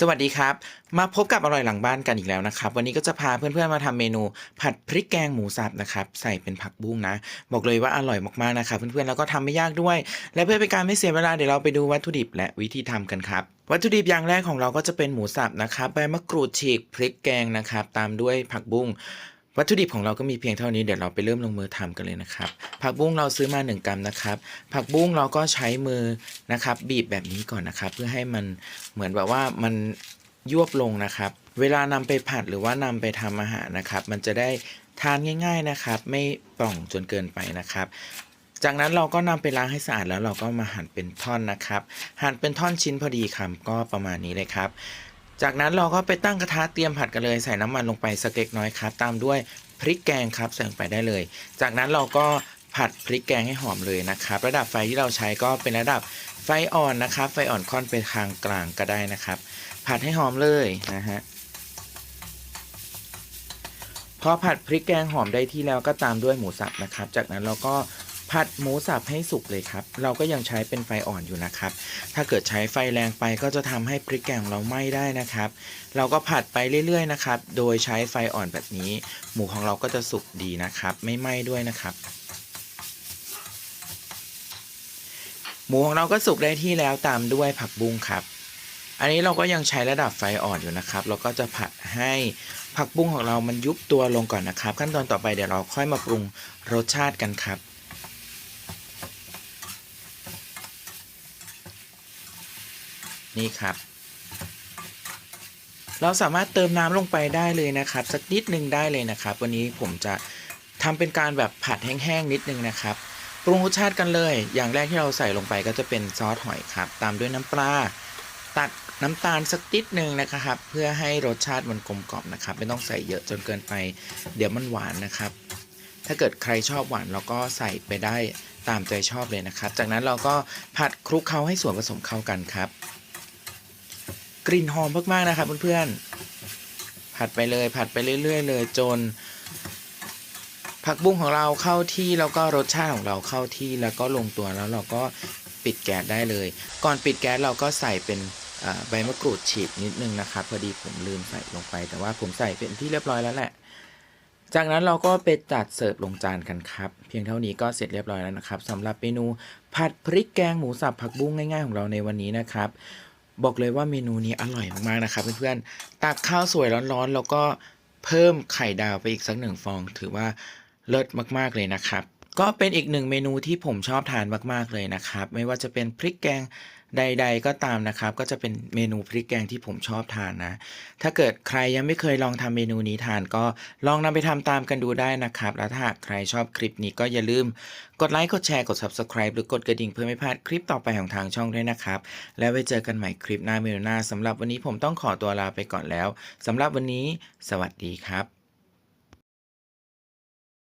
สวัสดีครับ มาพบกับอร่อยหลังบ้านกันอีกแล้วนะครับ วันนี้ก็จะพาเพื่อนๆมาทำเมนู ผัดพริกแกงหมูสับนะครับใส่เป็นผักบุ้งนะ บอกเลยว่าอร่อยมากๆนะครับเพื่อนๆแล้วก็ทำไม่ยากด้วย และเพื่อเป็นการไม่เสียเวลาเดี๋ยวเราไปดูวัตถุดิบและวิธีทำกันครับวัตถุดิบอย่างแรกของเราก็จะเป็นหมูสับนะครับใบมะกรูดฉีกพริกแกงนะครับตามด้วยผักบุ้ง วัตถุดิบของเราก็มีเพียงเท่านี้เดี๋ยวเราไปเริ่มลงมือทำกันเลยนะครับ ผักบุ้งเราซื้อมา 1 กรัมนะครับ ผักบุ้งเราก็ใช้มือนะครับ บีบแบบนี้ก่อนนะครับ เพื่อให้มันเหมือนแบบว่ามันยวบลงนะครับ เวลานำไปผัดหรือว่านำไปทำอาหารนะครับ มันจะได้ทานง่าย ๆนะครับ ไม่ป่องจนเกินไปนะครับจากนั้นเราก็นำไปล้างให้สะอาดแล้วเราก็มาหั่นเป็นท่อนนะครับ หั่นเป็นท่อนชิ้นพอดีคำก็ประมาณนี้เลยครับ จากนั้นเราก็ไปตั้งกระทะเตรียมผัดกันเลยใส่น้ำมันลงไปสักเล็กน้อยครับ ตามด้วยพริกแกงครับใส่ลงไปได้เลย จากนั้นเราก็ผัดพริกแกงให้หอมเลยนะครับ ระดับไฟที่เราใช้ก็เป็นระดับไฟอ่อนนะครับ ไฟอ่อนค่อนไปทางกลางก็ได้นะครับ ผัดให้หอมเลยนะฮะพอผัดพริกแกงหอมได้ที่แล้วก็ตามด้วยหมูสับนะครับ จากนั้นเราก็ ผัดหมูสับให้สุกเลยครับ เราก็ยังใช้เป็นไฟอ่อนอยู่นะครับ ถ้าเกิดใช้ไฟแรงไปก็จะทำให้พริกแกงของเราไหม้ได้นะครับ เราก็ผัดไปเรื่อยๆนะครับ โดยใช้ไฟอ่อนแบบนี้ หมูของเราก็จะสุกดีนะครับ ไม่ไหม้ด้วยนะครับหมูของเราก็สุกได้ที่แล้วตามด้วยผักบุ้งครับ อันนี้เราก็ยังใช้ระดับไฟอ่อนอยู่นะครับ เราก็จะผัดให้ผักบุ้งของเรามันยุบตัวลงก่อนนะครับ ขั้นตอนต่อไปเดี๋ยวเราค่อยมาปรุงรสชาติกันครับ นี่ครับ เราสามารถเติมน้ำลงไปได้เลยนะครับ สักนิดนึงได้เลยนะครับ วันนี้ผมจะทำเป็นการแบบผัดแห้งๆนิดนึงนะครับปรุงรสชาติกันเลย อย่างแรกที่เราใส่ลงไปก็จะเป็นซอสหอยครับ ตามด้วยน้ำปลา ตัดน้ำตาลสักนิดนึงนะครับ เพื่อให้รสชาติมันกลมกล่อมนะครับ ไม่ต้องใส่เยอะจนเกินไป เดี๋ยวมันหวานนะครับ ถ้าเกิดใครชอบหวานเราก็ใส่ไปได้ตามใจชอบเลยนะครับ จากนั้นเราก็ผัดคลุกเคล้าให้ส่วนผสมเข้ากันครับ กลิ่นหอมมากๆนะครับเพื่อนๆผัดไปเลยผัดไปเรื่อย ๆ เลยจน ผักบุ้งของเราเข้าที่แล้วก็รสชาติของเราเข้าที่แล้วก็ลงตัวแล้วเราก็ปิดแก๊สได้เลย ก่อนปิดแก๊สเราก็ใส่เป็นใบมะกรูดฉีกนิดนึงนะครับพอดีผมลืมใส่ลงไป แต่ว่าผมใส่เป็นที่เรียบร้อยแล้วแหละ จากนั้นเราก็ไปจัดเสิร์ฟลงจานกันครับ เพียงเท่านี้ก็เสร็จเรียบร้อยแล้วนะครับสำหรับเมนูผัดพริกแกงหมูสับผักบุ้งง่ายๆของเราในวันนี้นะครับ บอกเลยว่าเมนูนี้อร่อยมากๆนะครับเพื่อนๆตักข้าวสวยร้อนๆ แล้วก็เพิ่มไข่ดาวไปอีกสักหนึ่งฟอง ถือว่าเลิศมากๆเลยนะครับ ก็เป็นอีกหนึ่งเมนูที่ผมชอบทานมากๆเลยนะครับ ไม่ว่าจะเป็นพริกแกงใด ๆ ก็ตามนะครับ ก็จะเป็นเมนูพริกแกงที่ผมชอบทานนะ ถ้าเกิดใครยังไม่เคยลองทำเมนูนี้ทานก็ลองนำไปทำตามกันดูได้นะครับ แล้วถ้าใครชอบคลิปนี้ก็อย่าลืมกดไลค์กดแชร์กด Subscribe หรือกดกระดิ่งเพื่อไม่พลาดคลิปต่อไปของทางช่องด้วยนะครับ แล้วไว้เจอกันใหม่คลิปหน้าเมนูหน้าสำหรับวันนี้ผมต้องขอตัวลาไปก่อนแล้วสำหรับวันนี้ สวัสดีครับ